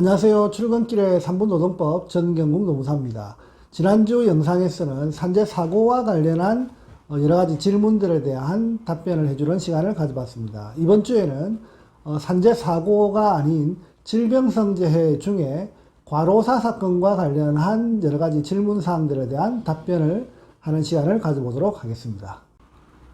안녕하세요. 출근길의 3분 노동법 전경국 노무사입니다. 지난주 영상에서는 산재 사고와 관련한 어, 여러 가지 질문들에 대한 답변을 해주는 시간을 가져봤습니다. 이번 주에는 어, 산재 사고가 아닌 질병성재해 중에 과로사 사건과 관련한 여러 가지 질문 사항들에 대한 답변을 하는 시간을 가져보도록 하겠습니다.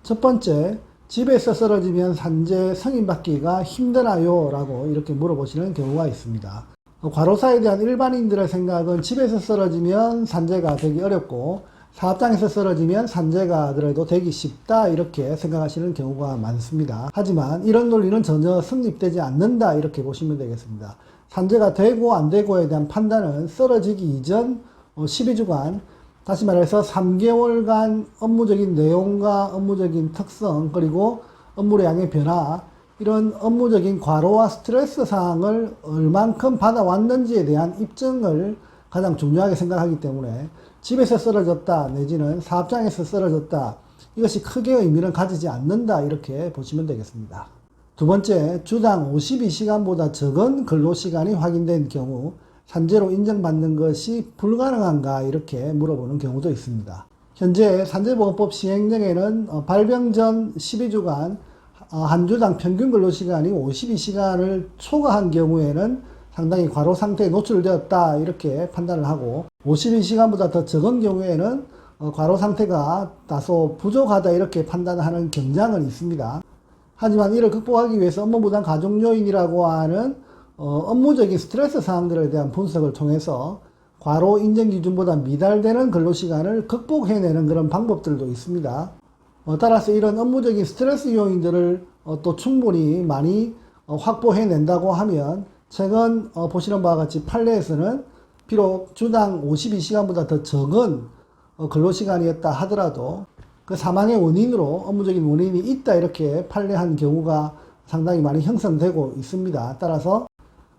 첫 번째, 집에서 쓰러지면 산재 승인받기가 힘드나요? 라고 이렇게 물어보시는 경우가 있습니다. 어, 과로사에 대한 일반인들의 생각은 집에서 쓰러지면 산재가 되기 어렵고 사업장에서 쓰러지면 산재가 그래도 되기 쉽다 이렇게 생각하시는 경우가 많습니다. 하지만 이런 논리는 전혀 성립되지 않는다 이렇게 보시면 되겠습니다. 산재가 되고 안 되고에 대한 판단은 쓰러지기 이전 12주간 다시 말해서 3개월간 업무적인 내용과 업무적인 특성 그리고 업무량의 변화 이런 업무적인 과로와 스트레스 사항을 얼만큼 받아왔는지에 대한 입증을 가장 중요하게 생각하기 때문에 집에서 쓰러졌다 내지는 사업장에서 쓰러졌다 이것이 크게 의미를 가지지 않는다 이렇게 보시면 되겠습니다. 두 번째, 주당 52시간보다 적은 근로시간이 확인된 경우 산재로 인정받는 것이 불가능한가 이렇게 물어보는 경우도 있습니다. 현재 산재보험법 시행령에는 어, 발병 전 12주간 어, 한 주당 평균 근로시간이 52시간을 초과한 경우에는 상당히 과로 상태에 노출되었다 이렇게 판단을 하고 52시간보다 더 적은 경우에는 어, 과로 상태가 다소 부족하다 이렇게 판단하는 경향은 있습니다. 하지만 이를 극복하기 위해서 업무 부담 가중 요인이라고 하는 어, 업무적인 스트레스 사항들에 대한 분석을 통해서 과로 인정 기준보다 미달되는 근로시간을 극복해내는 그런 방법들도 있습니다. 어, 따라서 이런 업무적인 스트레스 요인들을 어, 또 충분히 많이 어, 확보해낸다고 하면 최근 어, 보시는 바와 같이 판례에서는 비록 주당 52시간보다 더 적은 어, 근로시간이었다 하더라도 그 사망의 원인으로 업무적인 원인이 있다 이렇게 판례한 경우가 상당히 많이 형성되고 있습니다. 따라서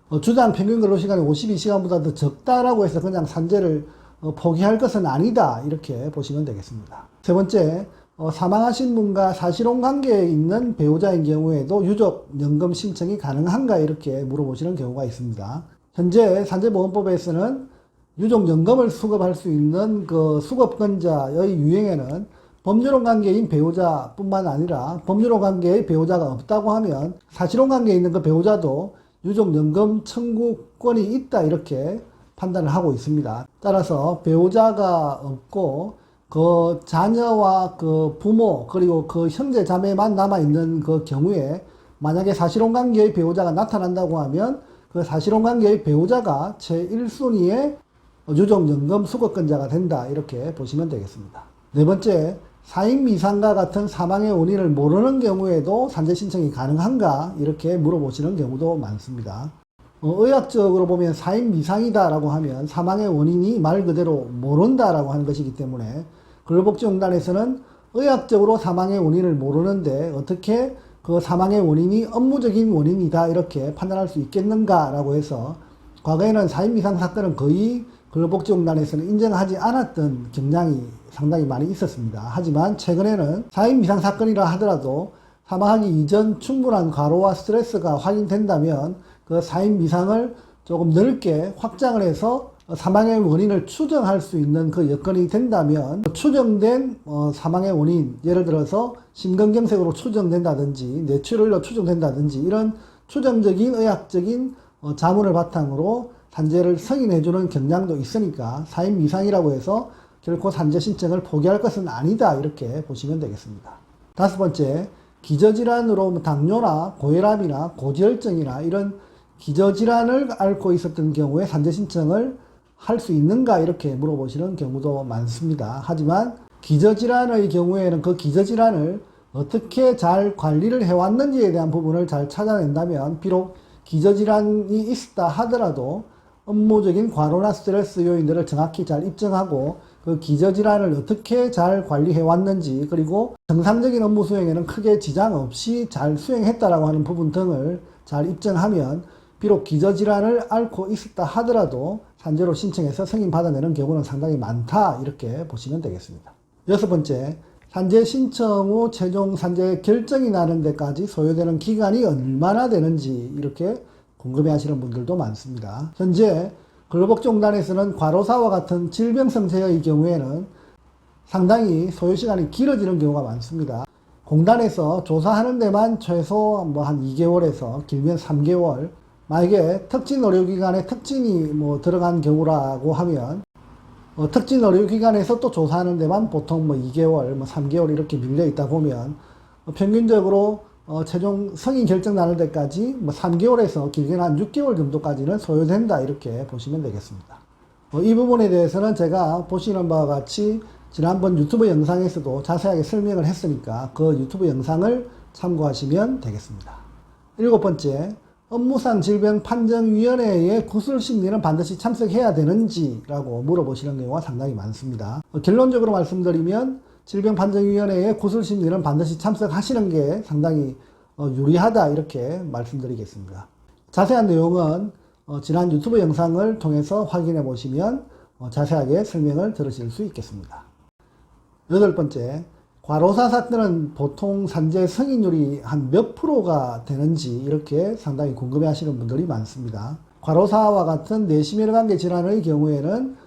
어, 주당 평균 근로시간이 52시간보다 더 적다라고 해서 그냥 산재를 어, 포기할 것은 아니다 이렇게 보시면 되겠습니다. 세 번째, 어, 사망하신 분과 사실혼 관계에 있는 배우자인 경우에도 유족 연금 신청이 가능한가 이렇게 물어보시는 경우가 있습니다. 현재 산재보험법에서는 유족 연금을 수급할 수 있는 그 수급권자의 유형에는 법률혼 관계인 배우자뿐만 아니라 법률혼 관계의 배우자가 없다고 하면 사실혼 관계에 있는 그 배우자도 유족 연금 청구권이 있다 이렇게 판단을 하고 있습니다. 따라서 배우자가 없고 그 자녀와 그 부모 그리고 그 형제 자매만 남아 있는 그 경우에 만약에 사실혼 관계의 배우자가 나타난다고 하면 그 사실혼 관계의 배우자가 제 1순위의 유족연금 수급권자가 된다 이렇게 보시면 되겠습니다. 네 번째, 사인 미상과 같은 사망의 원인을 모르는 경우에도 산재 신청이 가능한가 이렇게 물어보시는 경우도 많습니다. 어, 의학적으로 보면 사인 미상이다라고 하면 사망의 원인이 말 그대로 모른다라고 하는 것이기 때문에 근로복지공단에서는 의학적으로 사망의 원인을 모르는데 어떻게 그 사망의 원인이 업무적인 원인이다 이렇게 판단할 수 있겠는가라고 해서 과거에는 사인 미상 사건은 거의 근로복지공단에서는 인정하지 않았던 경향이 상당히 많이 있었습니다. 하지만 최근에는 사인 미상 사건이라 하더라도 사망하기 이전 충분한 과로와 스트레스가 확인된다면 그 사인 미상을 조금 넓게 확장을 해서 사망의 원인을 추정할 수 있는 그 여건이 된다면 추정된 어, 사망의 원인 예를 들어서 심근경색으로 추정된다든지 뇌출혈로 추정된다든지 이런 추정적인 의학적인 어, 자문을 바탕으로 산재를 승인해주는 경향도 있으니까 사인 미상이라고 해서 결코 산재 신청을 포기할 것은 아니다 이렇게 보시면 되겠습니다. 다섯 번째 기저질환으로 뭐 당뇨나 고혈압이나 고지혈증이나 이런 기저질환을 앓고 있었던 경우에 산재 신청을 할 수 있는가 이렇게 물어보시는 경우도 많습니다. 하지만 기저질환의 경우에는 그 기저질환을 어떻게 잘 관리를 해왔는지에 대한 부분을 잘 찾아낸다면 비록 기저질환이 있었다 하더라도 업무적인 과로나 스트레스 요인들을 정확히 잘 입증하고 그 기저질환을 어떻게 잘 관리해 왔는지 그리고 정상적인 업무 수행에는 크게 지장 없이 잘 수행했다라고 하는 부분 등을 잘 입증하면 비록 기저질환을 앓고 있었다 하더라도 산재로 신청해서 승인 받아내는 경우는 상당히 많다 이렇게 보시면 되겠습니다. 여섯 번째 산재 신청 후 최종 산재 결정이 나는 데까지 소요되는 기간이 얼마나 되는지 이렇게 궁금해 하시는 분들도 많습니다. 현재 근로복지공단에서는 과로사와 같은 질병성체의 경우에는 상당히 소요 시간이 길어지는 경우가 많습니다. 공단에서 조사하는 데만 최소 뭐 한 2개월에서 길면 3개월, 만약에 특진 의료기관에 특진이 뭐 들어간 경우라고 하면 어, 특진 의료기관에서 또 조사하는 데만 보통 뭐 2개월, 뭐 3개월 이렇게 밀려 있다 보면 어, 평균적으로 어, 최종 성인 결정 나는 데까지 뭐 3개월에서 길게는 한 6개월 정도까지는 소요된다 이렇게 보시면 되겠습니다. 어, 이 부분에 대해서는 제가 보시는 바와 같이 지난번 유튜브 영상에서도 자세하게 설명을 했으니까 그 유튜브 영상을 참고하시면 되겠습니다. 일곱 번째, 업무상 질병 판정위원회의 구술 심리는 반드시 참석해야 되는지라고 물어보시는 경우가 상당히 많습니다. 어, 결론적으로 말씀드리면 질병판정위원회의 구술 심리는 반드시 참석하시는 게 상당히 어, 유리하다 이렇게 말씀드리겠습니다. 자세한 내용은 어, 지난 유튜브 영상을 통해서 확인해 보시면 어, 자세하게 설명을 들으실 수 있겠습니다. 여덟 번째, 과로사 사건은 보통 산재 승인율이 한 몇 프로가 되는지 이렇게 상당히 궁금해 하시는 분들이 많습니다. 과로사와 같은 내심혈관계 질환의 경우에는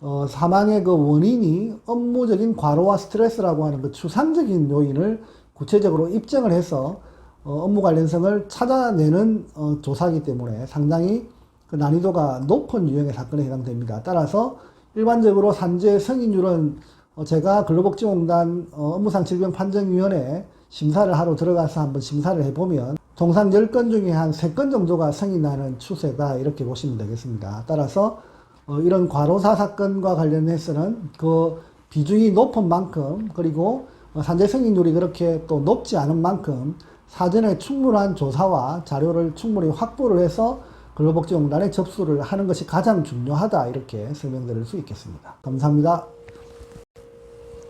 어, 사망의 그 원인이 업무적인 과로와 스트레스라고 하는 그 추상적인 요인을 구체적으로 입증을 해서 어, 업무 관련성을 찾아내는 어, 조사이기 때문에 상당히 그 난이도가 높은 유형의 사건에 해당됩니다. 따라서 일반적으로 산재 승인율은 어, 제가 근로복지공단 어, 업무상 질병 판정위원회 심사를 하러 들어가서 한번 심사를 해보면 통상 10건 중에 한 3건 정도가 승인나는 추세다 이렇게 보시면 되겠습니다. 따라서 어, 이런 과로사 사건과 관련해서는 그 비중이 높은 만큼 그리고 어, 산재 승인율이 그렇게 또 높지 않은 만큼 사전에 충분한 조사와 자료를 충분히 확보를 해서 근로복지공단에 접수를 하는 것이 가장 중요하다 이렇게 설명드릴 수 있겠습니다. 감사합니다.